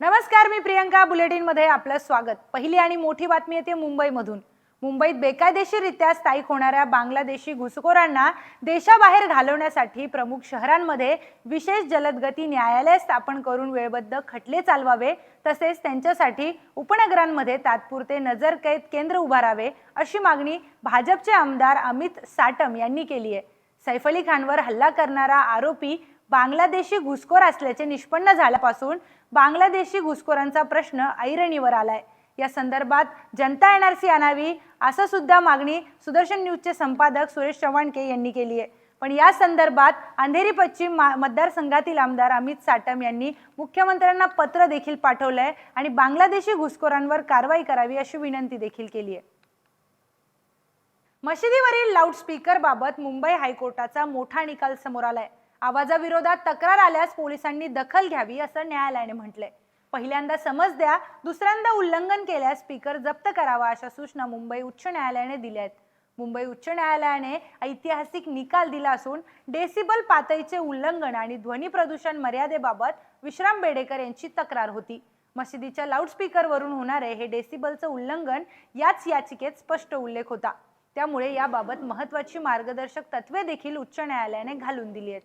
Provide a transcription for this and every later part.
नमस्कार मी प्रियंका बुलेटिनमध्ये आपलं स्वागत. पहिली आणि मोठी बातमी येते मुंबईमधून. मुंबईत बेकायदेशीररित्या स्थायिक होणाऱ्या बांगलादेशी घुसखोरांना देशाबाहेर घालवण्यासाठी प्रमुख शहरांमध्ये विशेष जलदगती न्यायालय स्थापन करून वेळबद्ध खटले चालवावे तसेच त्यांच्यासाठी उपनगरांमध्ये तात्पुरते नजरकैद केंद्र उभारावे अशी मागणी भाजपचे आमदार अमित साटम यांनी केली आहे. सैफ अली खानवर हल्ला करणारा आरोपी बांगलादेशी घुसखोर असल्याचे निष्पन्न झाल्यापासून बांगलादेशी घुसखोरांचा प्रश्न ऐरणीवर आलाय. या संदर्भात जनता एनआरसी आणावी असं सुद्धा मागणी सुदर्शन न्यूजचे संपादक सुरेश चव्हाणके यांनी केली आहे. पण या संदर्भात अंधेरी पश्चिम मा- मतदारसंघातील आमदार अमित साटम यांनी मुख्यमंत्र्यांना पत्र देखील पाठवलंय आणि बांगलादेशी घुसखोरांवर कारवाई करावी अशी विनंती देखील केली आहे. मशिदीवरील लाऊडस्पीकर बाबत मुंबई हायकोर्टाचा मोठा निकाल समोर आलाय. आवाजाविरोधात तक्रार आल्यास पोलिसांनी दखल घ्यावी असं न्यायालयाने म्हटलंय. पहिल्यांदा समज द्या दुसऱ्यांदा उल्लंघन केल्यास स्पीकर जप्त करावा अशा सूचना मुंबई उच्च न्यायालयाने दिल्या आहेत. मुंबई उच्च न्यायालयाने ऐतिहासिक निकाल दिला असून डेसिबल पातळीचे उल्लंघन आणि ध्वनी प्रदूषण मर्यादेबाबत विश्राम बेडेकर यांची तक्रार होती. मशिदीच्या लाऊडस्पीकरवरून होणारे हे डेसिबलचं उल्लंघन याच याचिकेत स्पष्ट उल्लेख होता. त्यामुळे याबाबत महत्वाची मार्गदर्शक तत्वे देखील उच्च न्यायालयाने घालून दिली आहेत.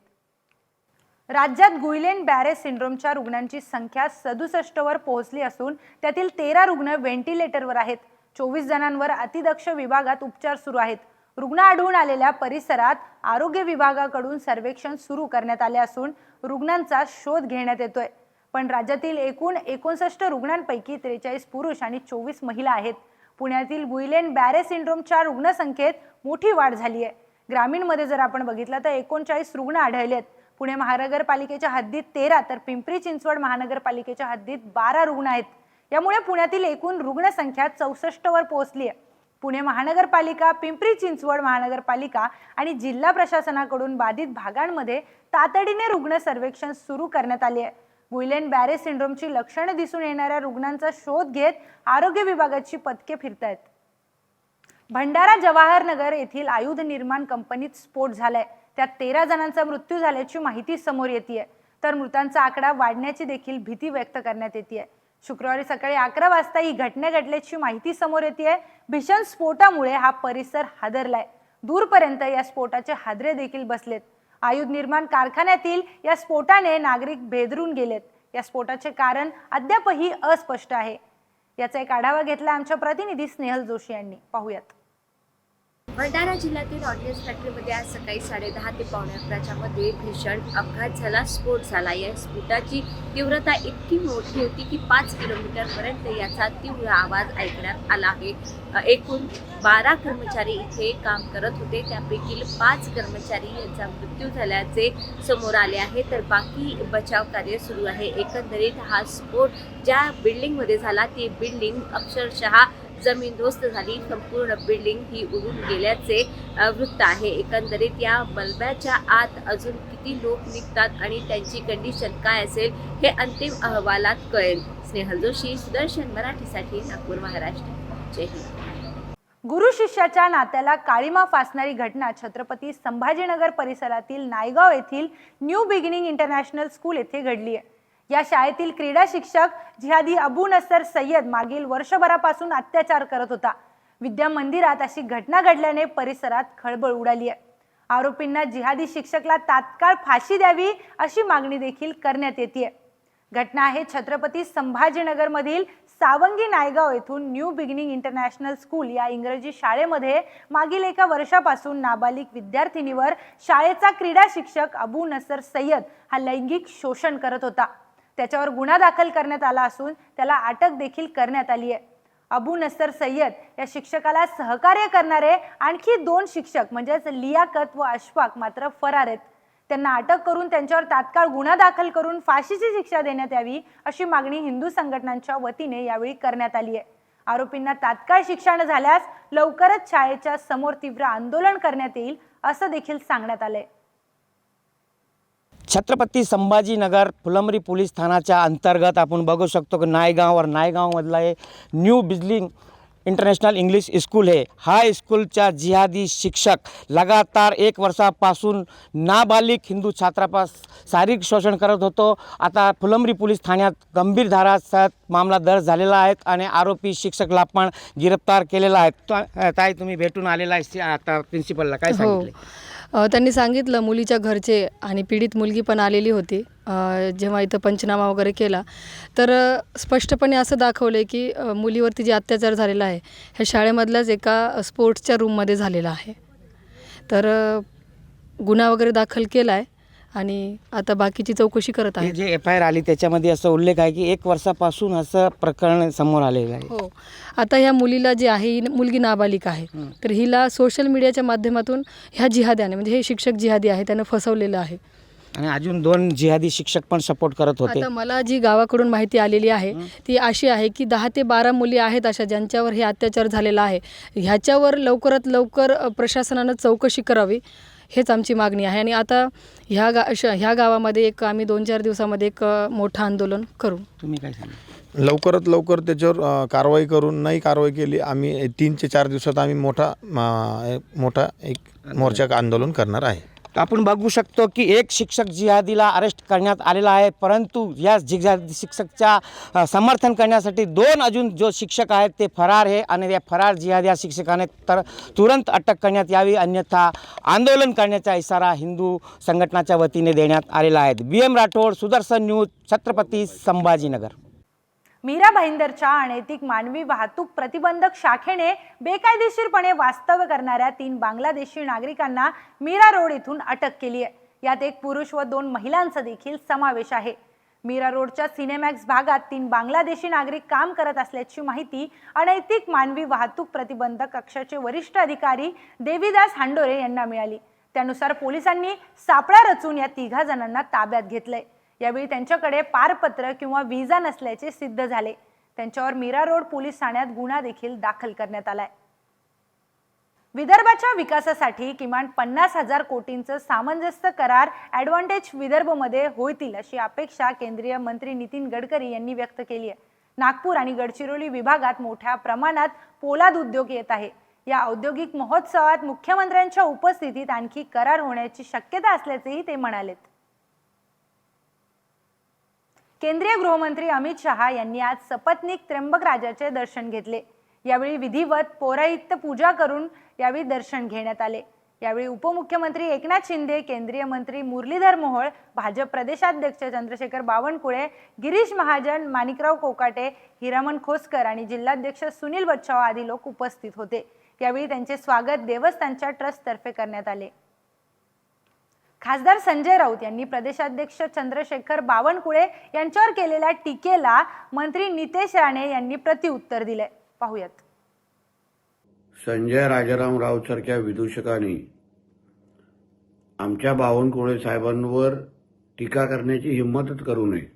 राज्यात गुईलेन बॅरे सिंड्रोमच्या रुग्णांची संख्या सदुसष्टवर पोहोचली असून त्यातील तेरा रुग्ण व्हेंटिलेटरवर आहेत. चोवीस जणांवर अतिदक्ष विभागात उपचार सुरू आहेत. रुग्ण आढळून आलेल्या परिसरात आरोग्य विभागाकडून सर्वेक्षण सुरू करण्यात आले असून रुग्णांचा शोध घेण्यात येतोय. पण राज्यातील एकूण एकोणसष्ट रुग्णांपैकी त्रेचाळीस पुरुष आणि चोवीस महिला आहेत. पुण्यातील गुईलेन बॅरे सिंड्रोमच्या रुग्णसंख्येत मोठी वाढ झाली आहे ग्रामीणमध्ये जर आपण बघितलं तर एकोणचाळीस रुग्ण आढळलेत. पुणे महानगरपालिकेच्या हद्दीत तेरा तर पिंपरी चिंचवड महानगरपालिकेच्या हद्दीत बारा रुग्ण आहेत. यामुळे पुण्यातील एकूण रुग्णसंख्या चौसष्ट वर पोहोचली आहे पुणे महानगरपालिका पिंपरी चिंचवड महानगरपालिका आणि जिल्हा प्रशासनाकडून बाधित भागांमध्ये तातडीने रुग्ण सर्वेक्षण सुरू करण्यात आले आहे गुइलेन बॅरे सिंड्रोमची लक्षणं दिसून येणाऱ्या रुग्णांचा शोध घेत आरोग्य विभागाची पथके फिरतायत. भंडारा जवाहरनगर येथील आयुध निर्माण कंपनीत स्फोट झालाय. त्यात तेरा जणांचा मृत्यू झाल्याची माहिती समोर येते तर मृतांचा आकडा वाढण्याची देखील भीती व्यक्त करण्यात येते शुक्रवारी सकाळी अकरा वाजता ही घटना घडल्याची माहिती समोर येते भीषण स्फोटामुळे हा परिसर हादरलाय. दूरपर्यंत या स्फोटाचे हादरे देखील बसलेत. आयुध निर्माण कारखान्यातील या स्फोटाने नागरिक भेदरून गेलेत. या स्फोटाचे कारण अद्यापही अस्पष्ट आहे. याचा एक आढावा घेतला आमच्या प्रतिनिधी स्नेहल जोशी यांनी. पाहूयात. भंडारा जिल्ह्यातील ऑडियन्स फॅक्टरीमध्ये आज सकाळी साडेदहा ते पावणे अकराच्या मध्ये भीषण अपघात झाला. स्फोट झाला. या स्फोटाची तीव्रता इतकी मोठी होती की पाच किलोमीटरपर्यंत याचा तीव्र आवाज ऐकण्यात आला आहे. एकूण बारा कर्मचारी इथे काम करत होते. त्यापैकी पाच कर्मचारी यांचा मृत्यू झाल्याचे समोर आले आहे. तर बाकी बचाव कार्य सुरू आहे. एकंदरीत हा स्फोट ज्या बिल्डिंगमध्ये झाला ती बिल्डिंग अक्षरशः जमीनदोस्त झाली. संपूर्ण बिल्डिंग ही उडून गेल्याचे वृत्त आहे. एकंदरीत या मलब्याच्या आत अजून किती लोक निघतात आणि त्यांची कंडिशन काय असेल हे अंतिम अहवालात कळेल. स्नेहल जोशी सुदर्शन मराठीसाठी नागपूर महाराष्ट्र. जय हिंद. गुरु शिष्याच्या नात्याला काळीमा फासणारी घटना छत्रपती संभाजीनगर परिसरातील नायगाव येथील न्यू बिगिनिंग इंटरनॅशनल स्कूल येथे घडली आहे. या शाळेतील क्रीडा शिक्षक जिहादी अबू नसर सय्यद मागील वर्षभरापासून अत्याचार करत होता. विद्या मंदिरात अशी घटना घडल्याने परिसरात खळबळ उडाली आहे. आरोपींना जिहादी शिक्षकला तात्काळ फाशी द्यावी अशी मागणी देखील करण्यात येते घटना आहे छत्रपती संभाजीनगरमधील सावंगी नायगाव येथून न्यू बिगिनिंग इंटरनॅशनल स्कूल या इंग्रजी शाळेमध्ये मागील एका वर्षापासून नाबालिक विद्यार्थिनीवर शाळेचा क्रीडा शिक्षक अबू नसर सय्यद हा लैंगिक शोषण करत होता. त्याच्यावर गुन्हा दाखल करण्यात आला असून त्याला अटक देखील करण्यात आली आहे. अबू नसर सय्यद या शिक्षकाला सहकार्य करणारे आणखी दोन शिक्षक म्हणजेच लियाकत व अशफाक मात्र फरार आहेत. त्यांना अटक करून त्यांच्यावर तात्काळ गुन्हा दाखल करून फाशीची शिक्षा देण्यात यावी अशी मागणी हिंदू संघटनांच्या वतीने यावेळी करण्यात आली आहे. आरोपींना तात्काळ शिक्षा न झाल्यास लवकरच शाळेच्या समोर तीव्र आंदोलन करण्यात येईल असं देखील सांगण्यात आलंय. छत्रपती संभाजीनगर फुलंब्री पोलीस ठाण्याच्या अंतर्गत आपण बघू शकतो की नायगाव और नायगावमधला हे new building international English school है. हाई स्कूलच्या जिहादी शिक्षक लगातार एक वर्षापासून नाबालिक हिंदू छात्रापास शारीरिक शोषण करत होतो. आता फुलंब्री पोलीस ठाण्यात गंभीर धारासह मामला दर्ज झालेला आहे आणि आरोपी शिक्षकला पण गिरफ्तार केलेला आहे. ताई तुम्ही भेटून आलेला आहे आता प्रिन्सिपलला. काय हो. सांगितले? त्यांनी सांगितलं मुलीच्या घरचे आणि पीडित मुलगी पण आलेली होती जेव्हा इथं पंचनामा वगैरे केला. तर स्पष्टपणे असं दाखवलं आहे की मुलीवरती जे अत्याचार झालेला आहे ह्या शाळेमधल्याच एका स्पोर्ट्सच्या रूममध्ये झालेला आहे. तर गुन्हा वगैरे दाखल केला आहे आणि आता बाकीची चौकशी करत आहे जे एफ आय आर आली त्याच्यामध्ये असं उल्लेख आहे की एक वर्षापासून असं प्रकरण समोर आलेलं आहे. हो. आता ह्या मुलीला जी आहे ही मुलगी नाबालिक आहे. तर हिला सोशल मीडियाच्या माध्यमातून ह्या जिहाद्याने म्हणजे हे शिक्षक जिहादी आहे त्यानं फसवलेलं आहे. आणि अजून दोन जिहादी शिक्षक पण सपोर्ट करत होते. आता मला जी गावाकडून माहिती आलेली आहे. ती अशी आहे की दहा ते बारा मुली आहेत अशा ज्यांच्यावर हे अत्याचार झालेला आहे. ह्याच्यावर लवकरात लवकर प्रशासनानं चौकशी करावी. हेच आमची मागणी आहे. आणि आता ह्या गा श ह्या गावामध्ये एक आम्ही दोन चार दिवसामध्ये एक मोठं आंदोलन करू. तुम्ही काय सांगा? लवकरात लवकर त्याच्यावर कारवाई करून नाही कारवाई केली आम्ही तीन ते चार दिवसात आम्ही मोठा मोठा एक मोर्चा आंदोलन करणार आहे. आपण बघू शकतो की एक शिक्षक जिहादीला अरेस्ट करण्यात आलेला आहे परंतु या जिहादी शिक्षकच्या समर्थन करण्यासाठी दोन अजून जो शिक्षक आहेत ते फरार आहे आणि या फरार जिहादी या शिक्षकाने तर तुरंत अटक करण्यात यावी अन्यथा आंदोलन करण्याचा इशारा हिंदू संघटनाच्या वतीने देण्यात आलेला आहे. B M Rathod Sudarshan news Chhatrapati Sambhajinagar. Mira भाईंदरच्या अनैतिक मानवी वाहतूक प्रतिबंधक शाखेने बेकायदेशीरपणे वास्तव्य करणाऱ्या तीन बांगलादेशी नागरिकांना मीरा रोड येथून अटक केली आहे. यात एक पुरुष व दोन महिलांचा देखील समावेश आहे. मीरा रोडच्या सिनेमॅक्स भागात तीन बांगलादेशी नागरिक काम करत असल्याची माहिती अनैतिक मानवी वाहतूक प्रतिबंधक कक्षाचे वरिष्ठ अधिकारी देवीदास हांडोरे यांना मिळाली. त्यानुसार पोलिसांनी सापळा रचून या तिघा जणांना ताब्यात घेतलंय. यावेळी त्यांच्याकडे पारपत्र किंवा व्हिसा नसल्याचे सिद्ध झाले. त्यांच्यावर मीरा रोड पोलीस ठाण्यात गुन्हा देखील दाखल करण्यात आलाय. विदर्भाच्या विकासासाठी किमान पन्नास हजार कोटींचं सामंजस्य करार ॲडव्हान्टेज विदर्भमध्ये होतील अशी अपेक्षा केंद्रीय मंत्री नितीन गडकरी यांनी व्यक्त केली आहे. नागपूर आणि गडचिरोली विभागात मोठ्या प्रमाणात पोलाद उद्योग येत आहे. या औद्योगिक महोत्सवात मुख्यमंत्र्यांच्या उपस्थितीत आणखी करार होण्याची शक्यता असल्याचेही ते म्हणालेत. केंद्रीय गृहमंत्री अमित शहा यांनी आज सपत्निक त्र्यंबक राजाचे दर्शन घेतले. यावेळी विधिवत पौराहित्य पूजा करून यावेळी दर्शन घेण्यात आले. यावेळी उपमुख्यमंत्री एकनाथ शिंदे केंद्रीय मंत्री मुरलीधर मोहोळ भाजप प्रदेशाध्यक्ष चंद्रशेखर बावनकुळे गिरीश महाजन माणिकराव कोकाटे हिरामन खोसकर आणि जिल्हाध्यक्ष सुनील बच्छाव आदी लोक उपस्थित होते. यावेळी त्यांचे स्वागत देवस्थानच्या ट्रस्टतर्फे करण्यात आले. खासदार संजय राऊत यांनी प्रदेशाध्यक्ष चंद्रशेखर बावनकुळे यांच्यावर केलेल्या टीकेला मंत्री नितेश राणे यांनी प्रतिउत्तर दिले पाहूयात. संजय राजाराम राऊत सारख्या विदूषकांनी आमच्या बावनकुळे साहेबांवर टीका करण्याची हिंमतच करू नये.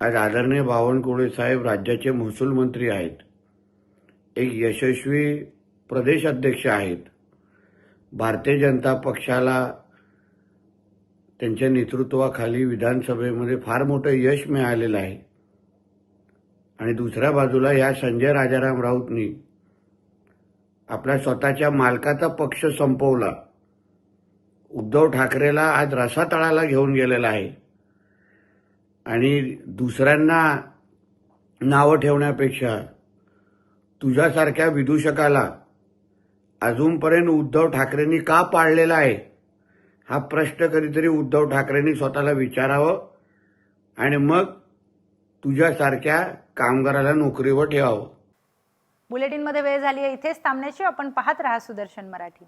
आज आदरणीय बावनकुळे साहेब राज्याचे महसूल मंत्री आहेत. एक यशस्वी प्रदेश अध्यक्ष आहेत. भारतीय जनता पक्षाला त्यांच्या नेतृत्वाखाली विधानसभेमध्ये फार मोठं यश मिळालेलं आहे. आणि दुसऱ्या बाजूला या संजय राजाराम राऊतनी आपल्या स्वतःच्या मालकाचा पक्ष संपवला. उद्धव ठाकरेला आज रसातळाला घेऊन गेलेला आहे. आणि दुसऱ्यांना नावं ठेवण्यापेक्षा तुझ्यासारख्या विदूषकाला अजूनपर्यंत उद्धव ठाकरेंनी का पाळलेला आहे? हा प्रश्न कधीतरी उद्धव ठाकरेंनी स्वतःला विचारावं आणि मग तुझ्यासारख्या कामगाराला नोकरीवर ठेवावं. बुलेटिनमध्ये वेळ झाली आहे. इथेच थांबण्याची आपण पाहत राहा सुदर्शन मराठी.